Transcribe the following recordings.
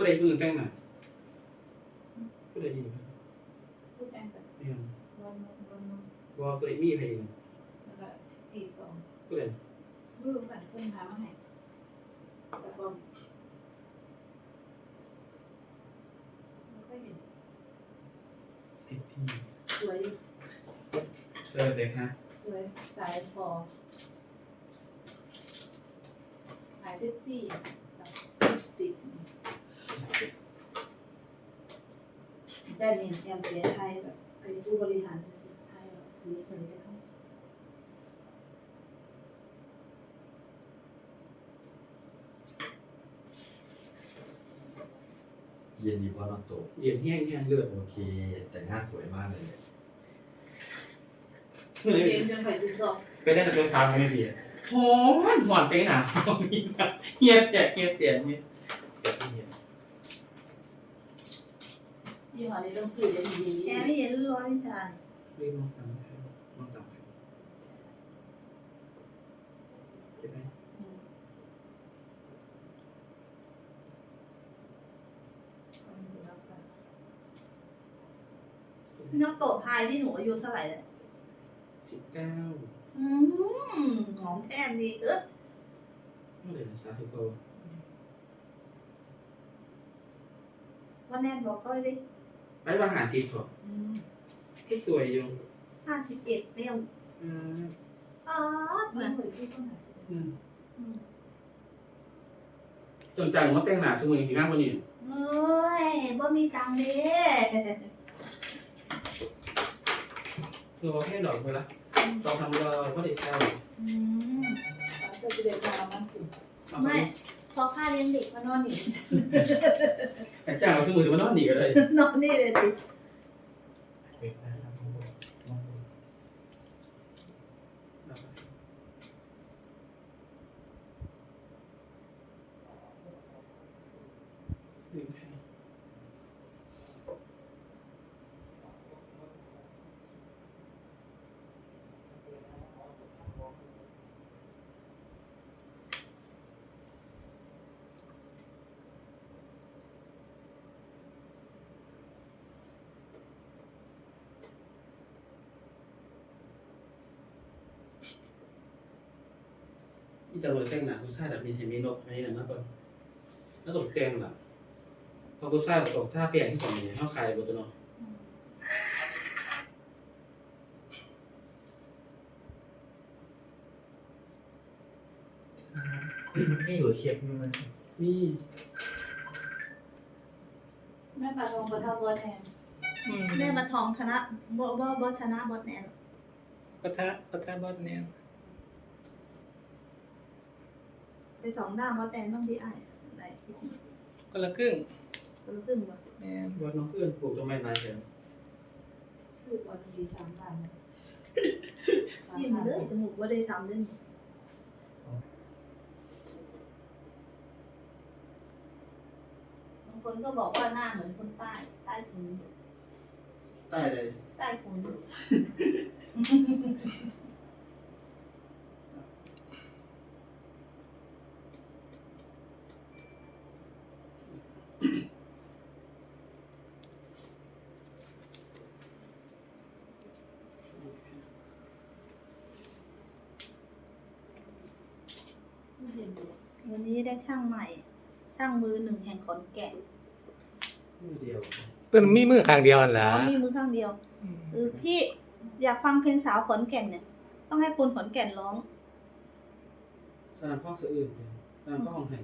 ผู้ใดมือแต่งหน้าผู้ใดดีครับผู้แต่งจากเนี่ยวันมุกวันมุกว่าผู้ใดมีใครดีแล้วก็สี่สองผู้ใดรูปกันเพิ่นหามาให้จากบอมไม่ค่อยเห็นติดที่สวยอยู่เซิร์ฟเลยค่ะสวยสายฟอหายเซ็กซี่แบบลิปสติก แต่นี่ยังเสียไทยแบบไอ้ผู้บริหารจะเสียไทยแบบนี้คนนี้จะเข้าเย็นดีเพราะนอนโตเย็นแห้งแห้งเลือดโอเค แต่หน้าสวยมากเลยเนี่ยเรียนจนไปสิสอบไปได้แต่ตัวสาวไม่ดีหอมหวานไปหนาตรงนี้นะเฮียแตกเฮียเตียนนี่ย ห้อนี้ต้องซื้อได้ดีแกไม่เห็นร้อยชายเรียกน้องตามให้น้องตามให้เก็บไหมพี่น้องโตะทายที่หนูอายุเท่าไหร่เนี่ยสิบเก้าอืมหอมแท่นดีเออเมื่อไหร่สามสิบกว่าวันแน่นบอกเขาไปดิ ไปว่าหาสิบเถอะให้สวยอยู่ห้าสิบเอ็ดเนี่ยอืมอ๋อเหมืเนี่อนยเหมือนที่ต้องหาอืมจนจ่ายหัวแต่งหนาสมุนสีหน้าคนนี้เอ้ยบ่มีตังค์เด้คือว่าแค่ดอกไปละสองทำเราก็ได้เศร้าอืมจะจะเดินทางมันถึงไม่พอค่าเลี้ยงเด็กมานอนหนี แต่จ้างเราสมุนมันนอนหนีกันเลยนอนนี่เลยติ นี่จะโรยแต่งหนาผู้ชายแบบมีเห็นมีนกอันนี้นะมากกว่าแล้วตกแต่งล่ะพอผู้ชายตกท่าเปลี่ยนที่ของเนี่ยเข้าใครบนตัวเนาะนี่อยู่เคียบมันนี่แม่ปลาทองปลาทองวัวแทนแม่มาทองชนะบ่บ่บ่ชนะบอสแนนปะทะปะทะบอสเนี่ย ไป สองหน้าบอสแนนต้องดีไอ้อะไรคนละครึ่งคนละครึ่งบ่แม่นว่าน้องเอื้อนปลูกต้นไม้นายเฉยซื้อวันสี่สามพันยิ้มเลยจมูกว่าได้ทำเล่นบางคนก็บอกว่าหน้าเหมือนคนใต้ใต้ถุนใต้เลยใต้ถุน วันนี้ได้ช่างใหม่ ช่างมือหนึ่งแห่งขอนแก่นมือเดียวเป็นมีมือข้างเดียวนั่นอ๋ล่ะอมีมือข้างเดียวเออพี่อยากฟังเพลงสาวขอนแก่นเนี่ย ต้องให้คนขอนแก่นร้อง สนามพ่อสะอื่นสนามพ่อของไห้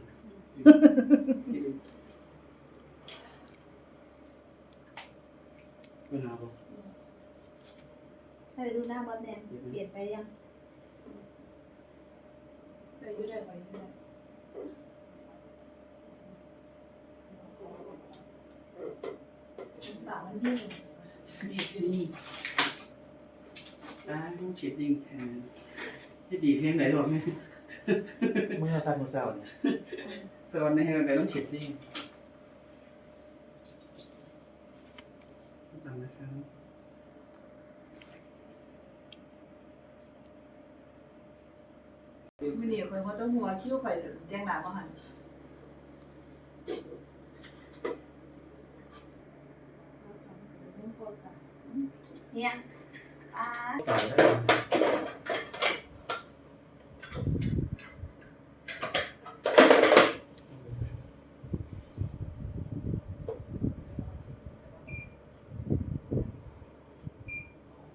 ไม่นาบอก ให้ไปดูหน้าบอสแดนเปลี่ยนไปยัง แต่ยุ่ได้ไปยุ่ได้สาวมันพี่นี่นี่ได้ต้องฉีดยิงแทนให้ดีเท่ไหนหรอกเนี่ยเมื่อซันมือเศร้าเนี่ยสวรรค์ในแห่งใดต้องฉีดยิงตามนะครับ ไม่เนี่ยคนเขาต้องหัวคิ้วข่อยแจ้งหลาบ่หันเนี่ยอ่าไก่ได้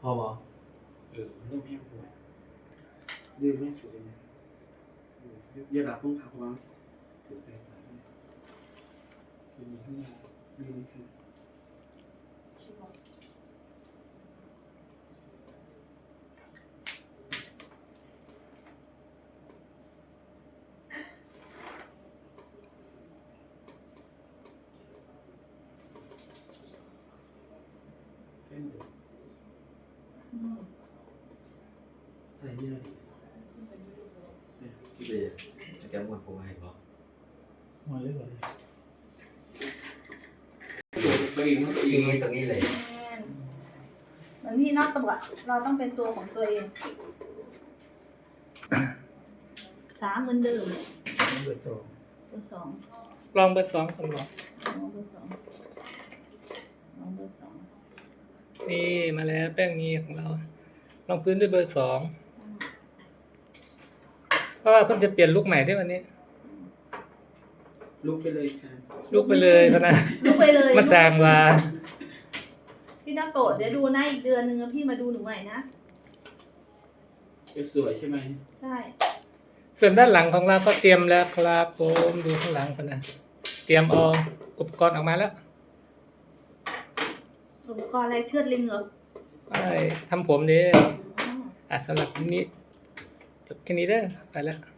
พอบ่เออเริ่มแห้งปวดดื่อแม่สวยนะ เอออย่าดับพุ่งขาเขาบ้างถือไปตาย เลยคือมีข้างหน้ามีนี่คือคิดว่าเส้นเดียวอืมใส่นี่เลยเนี่ยพี่เบย์จะแกมวนผมให้บอกมาเรื่อยๆตัวตัวเองมันตัวเออีงตรงนี้เลยแม่นเหมือนพี่นอกตัวเราต้องเป็นตัวของตัวเอง สามเหมือนเดิมเนี่ยเบอร์สองเบอร์สองลองเบอร์สองคนบอกน้องเบอร์สองน้องเบอร์สองนี่มาแล้วแป้งมีของเรา ลองพื้นด้วยเบอร์สองเพ ราะว่าเพิ่งจะเปลี่ยนลุกใหม่ด้วยวันนี้ ลุกไปเลยค่ะลุกไปเลยพะนะลุกไปเลยมันสร้างว่าพี่นาโกะเดี๋ยวดูนะอีกเดือนหนึ่งอะพี่มาดูหนูใหม่นะจะสวยใช่ไหมใช่ส่วนด้านหลังของเราก็เตรียมแล้วครับผมดูข้างหลังพะนะเตรียมเอาอุปกรณ์ออกมาแล้วอุปกรณ์อะไรเชือดลิงเหรอไปทำผมดีอ๋ออะสำหรับวันนี้ จบแค่นี้เด้อไปแล้ว